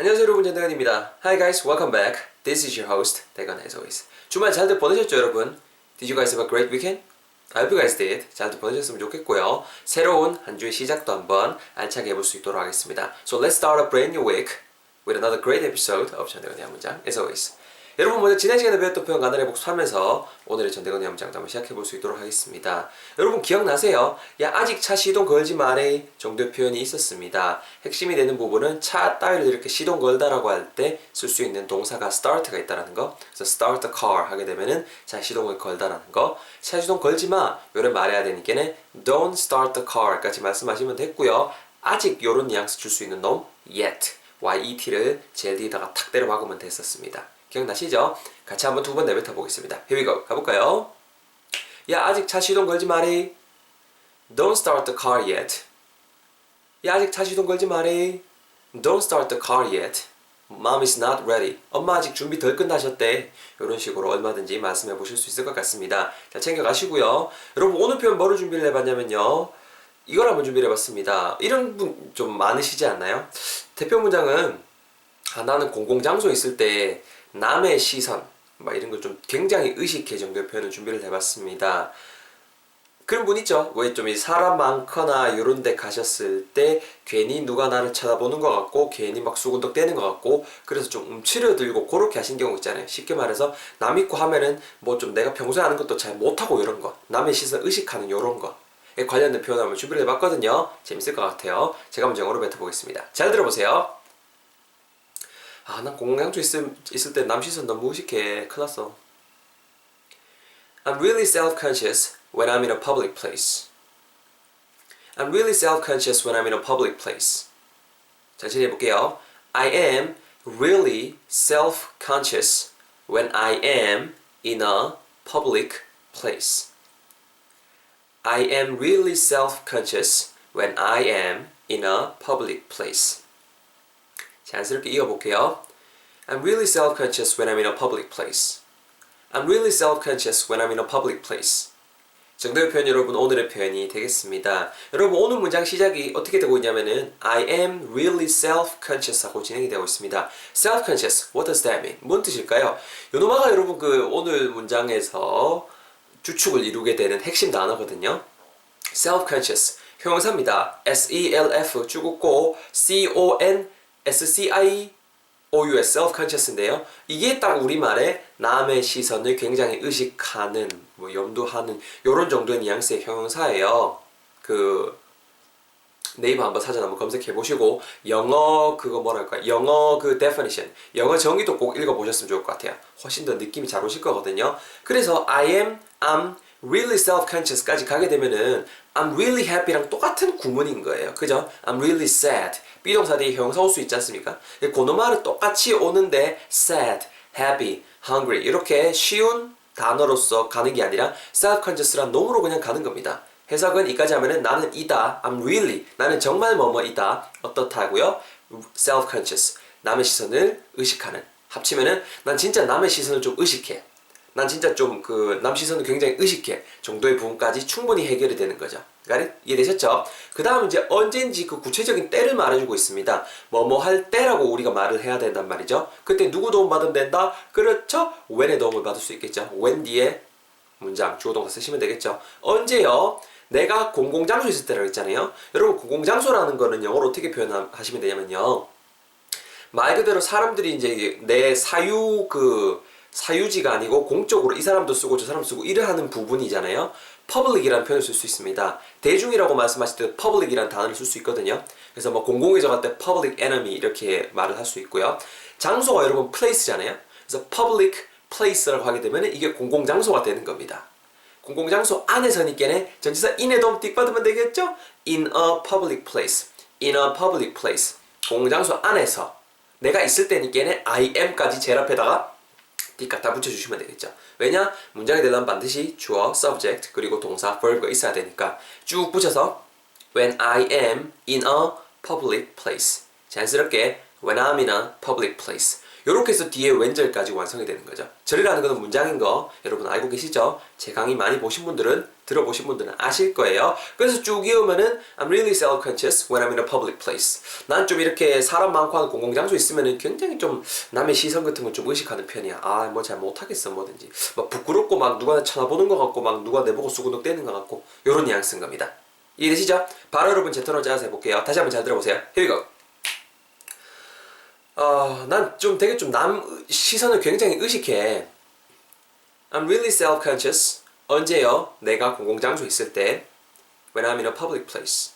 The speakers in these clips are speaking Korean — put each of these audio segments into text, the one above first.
안녕하세요 여러분 전대건입니다. Hi guys, welcome back. This is your host 대건 as always. 주말 잘들 보내셨죠 여러분? Did you guys have a great weekend? I hope you guys did. 잘들 보내셨으면 좋겠고요. 새로운 한 주의 시작도 한번 알차게 해볼 수 있도록 하겠습니다. So let's start a brand new week with another great episode of 전대건의 한 문장 as always. 여러분 먼저 지난 시간에 배웠던 표현 간단히 복습하면서 오늘의 전대건의 한 문장도 한번 시작해 볼 수 있도록 하겠습니다. 여러분 기억나세요? 야 아직 차 시동 걸지 말해 정도의 표현이 있었습니다. 핵심이 되는 부분은 차 따위를 이렇게 시동 걸다라고 할 때 쓸 수 있는 동사가 start가 있다라는 거. 그래서 start the car 하게 되면은 차 시동을 걸다라는 거. 차 시동 걸지 마. 요를 말해야 되니까는 don't start the car까지 말씀하시면 됐고요. 아직 요런 뉘앙스 줄 수 있는 놈 yet yet를 제일 뒤에다가 탁 때려 박으면 됐었습니다. 기억나시죠? 같이 한번 두 번 내뱉어 보겠습니다. Here we go. 가볼까요? 야 아직 차 시동 걸지 말해. Don't start the car yet. 야 아직 차 시동 걸지 말해. Don't start the car yet. Mom is not ready. 엄마 아직 준비 덜 끝나셨대. 이런 식으로 얼마든지 말씀해 보실 수 있을 것 같습니다. 자 챙겨 가시고요. 여러분 오늘 표현 뭐를 준비를 해봤냐면요. 이걸 한번 준비를 해봤습니다. 이런 분 좀 많으시지 않나요? 대표 문장은 아, 나는 공공장소에 있을 때 남의 시선 막 이런 걸 좀 굉장히 의식해 정도의 표현을 준비를 해봤습니다. 그런 분 있죠? 왜좀 사람 많거나 이런 데 가셨을 때 괜히 누가 나를 쳐다보는 것 같고 괜히 막 수군덕 대는 것 같고 그래서 좀 움츠려들고 그렇게 하신 경우 있잖아요. 쉽게 말해서 남 있고 하면은 뭐 좀 내가 평소에 하는 것도 잘 못하고 이런 거 남의 시선 의식하는 이런 거에 관련된 표현 한번 준비를 해봤거든요. 재밌을 것 같아요. 제가 먼저 영어로 뱉어보겠습니다. 잘 들어보세요. 아, 난 공공장소 있을, 있을 때 남 시선 너무 의식해. 큰일 났어. I'm really self-conscious when I'm in a public place. I'm really self-conscious when I'm in a public place. 천천히 해볼게요. I am really self-conscious when I am in a public place. I am really self-conscious when I am in a public place. 자연스럽게 이어볼게요. I'm really self-conscious when I'm in a public place. I'm really self-conscious when I'm in a public place. 정도의 표현 여러분 오늘의 표현이 되겠습니다. 여러분 오늘 문장 시작이 어떻게 되고 있냐면은 I am really self-conscious 하고 진행이 되고 있습니다. self-conscious, what does that mean? 뭔 뜻일까요? 요노마가 여러분 그 오늘 문장에서 주축을 이루게 되는 핵심 단어거든요. self-conscious, 형용사입니다. S-E-L-F 쭉 웃고 C-O-N SCI OUS self-conscious인데요. 이게 딱 우리말에 남의 시선을 굉장히 의식하는, 뭐 염두하는 이런 정도의 뉘앙스의 형용사예요. 그 네이버 한번 사전 한번 검색해 보시고 영어 그거 뭐랄까 영어 그 definition 영어 정의도 꼭 읽어 보셨으면 좋을 것 같아요. 훨씬 더 느낌이 잘 오실 거거든요. 그래서 I am, I'm really self-conscious까지 가게 되면은 I'm really happy랑 똑같은 구문인 거예요. 그죠? I'm really sad. 비동사 뒤에 형용사 올 수 있지 않습니까? 고노말은 똑같이 오는데 sad, happy, hungry 이렇게 쉬운 단어로서 가는 게 아니라 self-conscious란 놈으로 그냥 가는 겁니다. 해석은 이까지 하면은 나는 이다, I'm really, 나는 정말 뭐뭐이다, 어떻다고요? self-conscious, 남의 시선을 의식하는. 합치면은 난 진짜 남의 시선을 좀 의식해. 난 진짜 좀 그 남 시선을 굉장히 의식해 정도의 부분까지 충분히 해결이 되는 거죠. 이해되셨죠? 그 다음 이제 언제인지 그 구체적인 때를 말해주고 있습니다. 뭐뭐 할 때라고 우리가 말을 해야 된단 말이죠. 그때 누구 도움 받으면 된다? 그렇죠? when의 도움을 받을 수 있겠죠. when 뒤에 문장 주어 동사 쓰시면 되겠죠. 언제요? 내가 공공장소에 있을 때라고 했잖아요. 여러분 공공장소라는 거는 영어로 어떻게 표현하시면 되냐면요. 말 그대로 사람들이 이제 내 사유 그 사유지가 아니고 공적으로 이 사람도 쓰고 저 사람 쓰고 일을 하는 부분이잖아요. public이라는 표현을 쓸 수 있습니다. 대중이라고 말씀하실 때 public이라는 단어를 쓸 수 있거든요. 그래서 뭐 공공의적 할때 public enemy 이렇게 말을 할 수 있고요. 장소가 여러분 place잖아요. 그래서 public place라고 하게 되면 이게 공공장소가 되는 겁니다. 공공장소 안에서니까는 전치사 in에 도움 띡 받으면 되겠죠? in a public place. in a public place. 공공장소 안에서 내가 있을 때니까는 I am까지 제일 앞에다가 띡 갖다 붙여주시면 되겠죠. 왜냐? 문장이 되려면 반드시 주어, subject, 그리고 동사, verb가 있어야 되니까 쭉 붙여서 When I am in a public place. 자연스럽게 When I'm in a public place. 이렇게 해서 뒤에 웬절까지 완성이 되는 거죠. 절이라는 것은 문장인 거 여러분 알고 계시죠? 제 강의 많이 보신 분들은 들어보신 분들은 아실 거예요. 그래서 쭉 이으면은 I'm really self-conscious when I'm in a public place. 난 좀 이렇게 사람 많고 하는 공공장소 있으면은 굉장히 좀 남의 시선 같은 걸 좀 의식하는 편이야. 아, 뭐 잘 못하겠어, 뭐든지. 막 부끄럽고 막 누가 나 쳐다보는 것 같고 막 누가 내 보고 수구둑대는 것 같고 요런 뉘앙스인 겁니다. 이해되시죠? 바로 여러분 제 턴으로 짜서 해볼게요. 다시 한번 잘 들어보세요. Here we go. 어, 난 좀 되게 좀 남 시선을 굉장히 의식해. I'm really self-conscious. 언제요? 내가 공공장소에 있을 때. When I'm in a public place.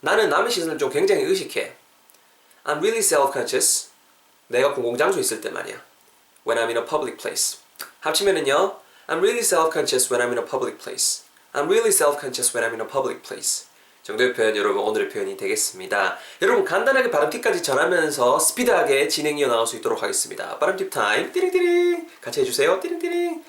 나는 남의 시선을 좀 굉장히 의식해. I'm really self-conscious. 내가 공공장소에 있을 때 말이야. When I'm in a public place. 합치면은요. I'm really self-conscious when I'm in a public place. I'm really self-conscious when I'm in a public place. 정도의 표현 여러분 오늘의 표현이 되겠습니다. 여러분 간단하게 발음팁까지 전하면서 스피드하게 진행이 나올 수 있도록 하겠습니다. 발음팁 타임 띠링띠링 같이 해주세요. 띠링띠링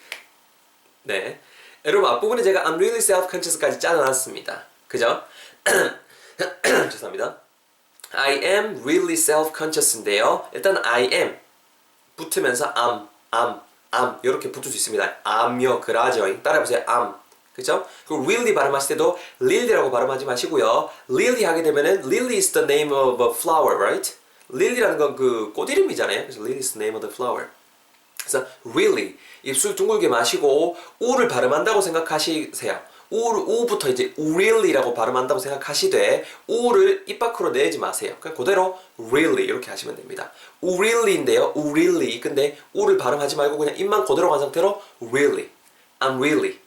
네 여러분 앞부분에 제가 I'm really self-conscious까지 짜놨습니다. 그죠? 죄송합니다. I am really self-conscious인데요. 일단 I am 붙으면서 am, am, am 이렇게 붙을 수 있습니다. am요 그라죠. 따라해보세요. am 그죠? 그리고 really 발음하실 때도 lily라고 발음하지 마시고요. lily 하게 되면은 lily is the name of a flower, right? lily라는 건 그 꽃 이름이잖아요. 그래서 lily is the name of the flower. 그래서 really 입술 둥글게 마시고 우를 발음한다고 생각하시세요. 우, 우부터 이제 really라고 발음한다고 생각하시되 우를 입 밖으로 내지 마세요. 그냥 그대로 really 이렇게 하시면 됩니다. really인데요. really 근데 우를 발음하지 말고 그냥 입만 그대로 간 상태로 really, I'm really,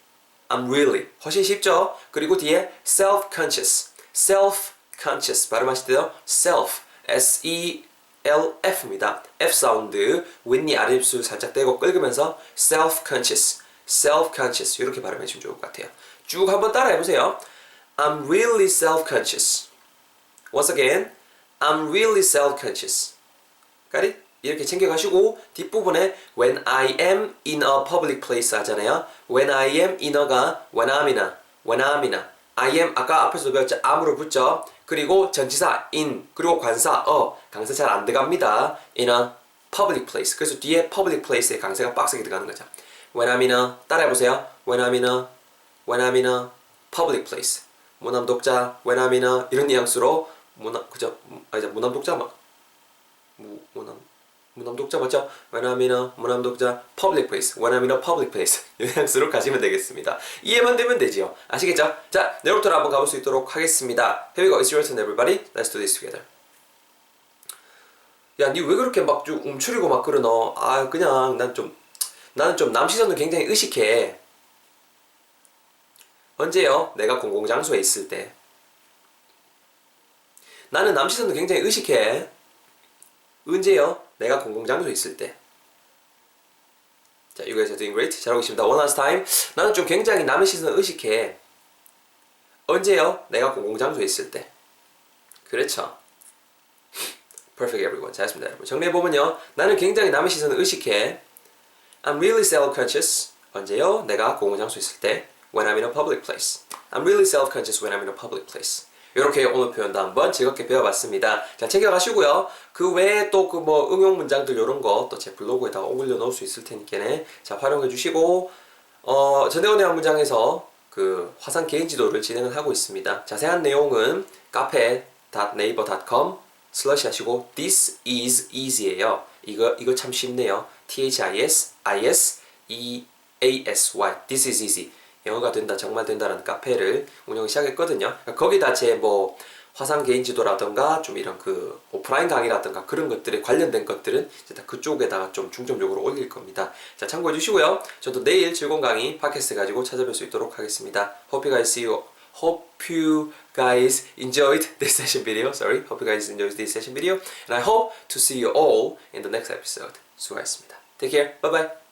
I'm really 훨씬 쉽죠? 그리고 뒤에 self-conscious, self-conscious 발음하실 때요. self, s-e LF입니다. F 사운드 윗니 아랫입술 살짝 떼고 끌으면서 self-conscious, self-conscious 이렇게 발음해 주면 좋을 것 같아요. 쭉 한번 따라해 보세요. I'm really self-conscious. Once again, I'm really self-conscious. Got it? 이렇게 챙겨가시고 뒷부분에 when I am in a public place 하잖아요. when I am in a가 when I'm in a, when I'm in a. I am 아까 앞에서 배웠죠. am으로 붙죠. 그리고 전치사 in 그리고 관사 어 강세 잘 안 들어갑니다. in a public place. 그래서 뒤에 public place에 강세가 빡세게 들어가는 거죠. When I'm in a 따라해 보세요. When I'm in a when I'm in a public place. 무남 독자 when I'm in a 이런 뉘앙스로 무남 그죠? 아 이제 무남 독자 막 무남 독자 맞죠? When I'm in a 무남 독자 public place. When I'm in a public place. 이 뉘앙스로 가시면 되겠습니다. 이해만 되면 되지요. 아시겠죠? 자, 내일부터 한번 가볼 수 있도록 하겠습니다. Here we go. It's your turn, everybody. Let's do this together. 야, 니 왜 그렇게 막 좀 움츠리고 막 그러노? 아, 그냥 난 좀 나는 좀 남 시선을 굉장히 의식해. 언제요? 내가 공공장소에 있을 때. 나는 남 시선도 굉장히 의식해. 언제요? 내가 공공장소에 있을 때. 자, you guys are doing great. 잘하고 있습니다. One last time. 나는 좀 굉장히 남의 시선을 의식해. 언제요? 내가 공공장소에 있을 때. 그렇죠. Perfect everyone. 잘했습니다, 여러분. 정리해보면요. 나는 굉장히 남의 시선을 의식해. I'm really self-conscious. 언제요? 내가 공공장소에 있을 때. When I'm in a public place. I'm really self-conscious when I'm in a public place. 이렇게 오늘 표현도 한번 즐겁게 배워봤습니다. 자, 챙겨가시고요. 그 외에 또 그 뭐 응용 문장들 이런 거 또 제 블로그에다가 올려 놓을 수 있을 테니까네. 자, 활용해 주시고, 어, 전대원 대학 문장에서 그 화상 개인 지도를 진행을 하고 있습니다. 자세한 내용은 카페.naver.com 슬러시 하시고 this is easy예요. 이거 이거 참 쉽네요. T H I S I S E A S Y this is easy. 영어가 된다 정말 된다라는 카페를 운영 시작했거든요. 거기다 제 뭐 화상 개인 지도라던가 좀 이런 그 오프라인 강의라던가 그런 것들에 관련된 것들은 이제 다 그쪽에다가 좀 중점적으로 올릴 겁니다. 자 참고해 주시고요. 저도 내일 즐거운 강의 팟캐스트 가지고 찾아뵐 수 있도록 하겠습니다. Hope you guys see you. Hope you guys enjoyed this session video. Sorry. Hope you guys enjoyed this session video. And I hope to see you all in the next episode. 수고하셨습니다. Take care. Bye bye.